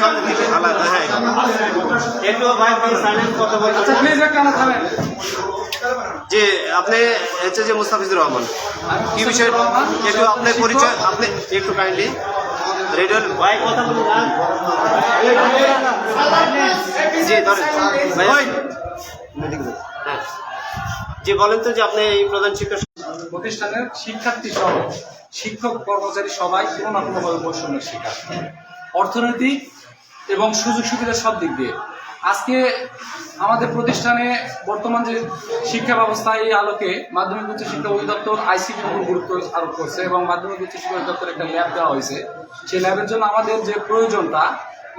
সব কিছু আলাদা হ্যাঁ একটু ভাই সাইলেন্ট কথা বলতে আচ্ছা প্লিজ একটা না থামেন। যে আপনি হচ্ছে যে মুস্তাফিজুর রহমান। কি বিষয় একটু আপনার পরিচয় আপনি একটু কাইন্ডলি রেডিও ভাই কথা বলুন জি ধরেন। হ্যাঁ। জি বলেন তো যে আপনি এই প্রধান শিক্ষক প্রতিষ্ঠানের শিক্ষার্থী সহ শিক্ষক কর্মচারী সবাই কোনো না কোনোভাবে বৈষম্যের শিকার। অর্থনৈতিক এবং সুযোগ সুবিধা সব দিক দিয়ে। আজকে আমাদের প্রতিষ্ঠানে বর্তমান যে শিক্ষা ব্যবস্থা এই আলোকে মাধ্যমিক উচ্চ শিক্ষা অধিদপ্তর আইসিটির উপর গুরুত্ব আরোপ করছে এবং মাধ্যমিক উচ্চ শিক্ষা অধিদপ্তর একটা ল্যাব দেওয়া হয়েছে। সেই ল্যাবের জন্য আমাদের যে প্রয়োজনটা,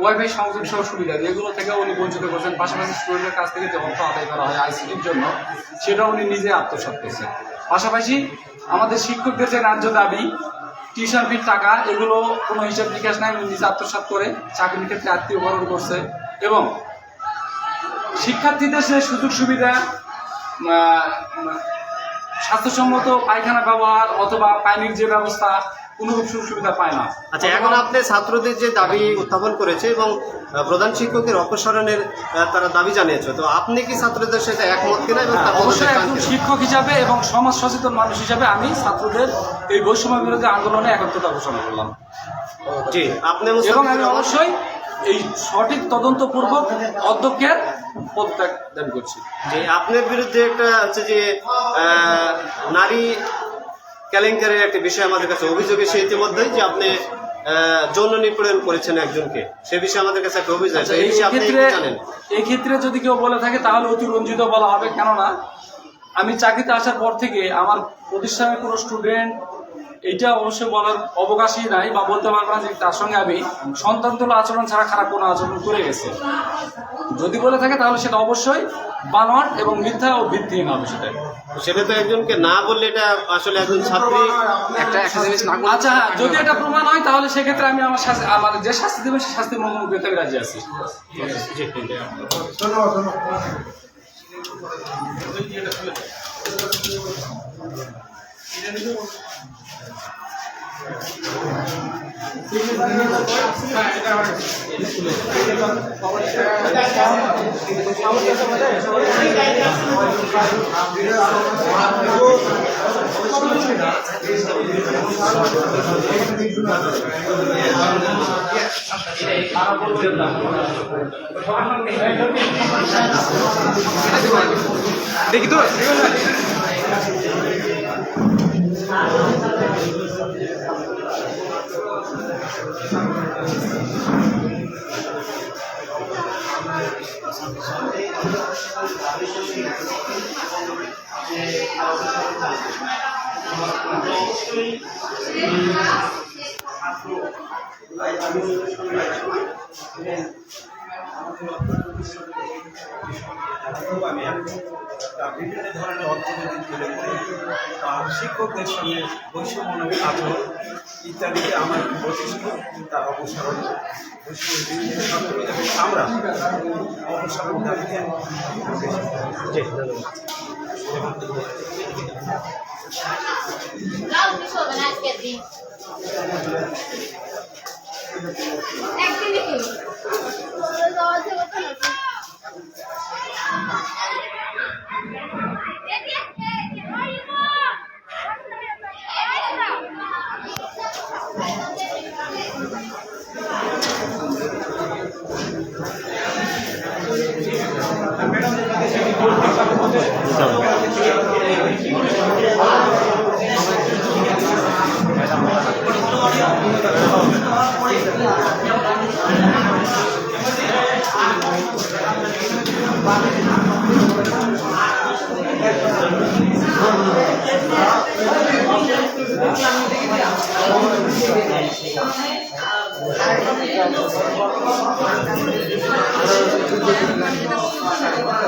ওয়াইফাই, সংযোগ সহ সুবিধা এগুলো থেকে উনি বঞ্চিত করছেন। পাশাপাশি স্টুডেন্টের কাছ থেকে যে অর্থ আদায় করা হয় আইসিটির জন্য সেটা উনি নিজে আত্মসাৎ করছেন। পাশাপাশি আমাদের শিক্ষকদের যে ন্যায্য দাবি টিউশন টাকা, এগুলো কোনো হিসাব নিকাশ নাই নিজে আত্মসাত করে চাকরির ক্ষেত্রে আত্মীয় বরণ করছে। এবং শিক্ষার্থীদের সে সুযোগ সুবিধা স্বাস্থ্যসম্মত পায়খানা ব্যবহার অথবা পানির যে ব্যবস্থা কোনোরূপ সুযোগ সুবিধা পায় না। আচ্ছা এখন আপনি ছাত্রদের যে দাবি উত্থাপন করেছে এবং প্রধান শিক্ষকের অপসারণের তারা দাবি জানিয়েছে তো আপনি কি ছাত্রদের সাথে একমত কিনা এবং তার অবশ্যই একজন শিক্ষক হিসাবে এবং সমাজ সচেতন মানুষ হিসাবে আমি ছাত্রদের এই বৈষম্য বিরোধী আন্দোলনে একত্রতা ঘোষণা করলাম। জি আপনি এবং আমি অবশ্যই এই সঠিক তদন্তপূর্বক অধ্যক্ষের পদত্যাগ দাবি করছি। যে আপনার বিরুদ্ধে একটা হচ্ছে যে নারী কেলেঙ্কারের একটি বিষয় আমাদের কাছে অভিযোগ এসে ইতিমধ্যেই যে আপনি যৌন নিপীড়ন করেছেন একজনকে। সে বিষয়ে আমাদের কাছে একটা অভিযোগ আছে। এই ক্ষেত্রে এই ক্ষেত্রে যদি কেউ বলে থাকে তাহলে অতি রঞ্জিত বলা হবে। কেননা আমি চাকরিতে আসার পর থেকে আমার প্রতিষ্ঠানের কোনো স্টুডেন্ট এইটা অবশ্যই বলার অবকাশই নাই বা বলতে পারব না যে তার সঙ্গে আমি সন্তান তোলা আচরণ ছাড়া খারাপ কোনো আচরণ করে গেছে। যদি বলে থাকে তাহলে সেটা অবশ্যই বানোয়াট এবং মিথ্যা ও ভিত্তিহীন হবে সেটা। সেটা তো একজনকে না বললে এটা আসলে একজন ছাত্রী একটা একটা জিনিস না আচ্ছা হ্যাঁ যদি এটা প্রমাণ হয় তাহলে সেক্ষেত্রে আমি আমার শাস্তি আমার যে শাস্তি দেবেন সেই শাস্তির মুখোমুখি হতে রাজি আছি। দেখি তো। অবশ্যই আমি বিভিন্ন ধরনের অর্থনৈতিক লেনদেন আর শিক্ষকদের সঙ্গে বৈষম্যমূলক আচরণ ইত্যাদিতে আমার প্রতিষ্ঠিত তার অপসারণ। আমরা অপসারণ দাবিতে ধন্যবাদ। লাউ はい。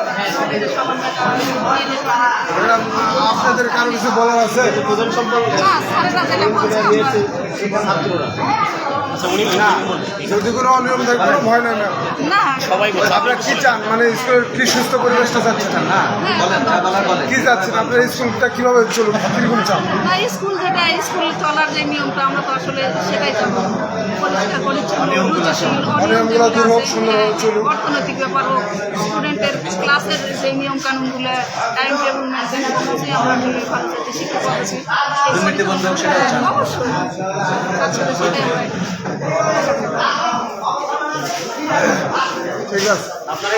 আপনাদের কারও কিছু বলার আছে? যদি কোনো অনিয়ম থাকে কোনো ভয় নাই ম্যাম। না। আপনারা কি চান? মানে স্কুলের কি সুস্থ পরিবেশটা চাচ্ছেন? হ্যাঁ, কি চাচ্ছেন? আপনার স্কুলটা কীভাবে চলুক? কীরকম চান? না স্কুল যেটা স্কুল চলার যে নিয়মটা আমরা তো আসলে সেটাই চাবো। অনিয়মগুলো দূর হোক, সুন্দরভাবে চলুক। অর্থনৈতিক ব্যাপার হোক স্টুডেন্টের ক্লাসের যে নিয়ম কানুনগুলো টাইম টেবিল মেনটেন করছি আমরা আসলে ভালো যাতে শিখতে বন্ধ অবশ্যই। সেটাই ঠিক আছে। আপনারা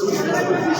Jesus.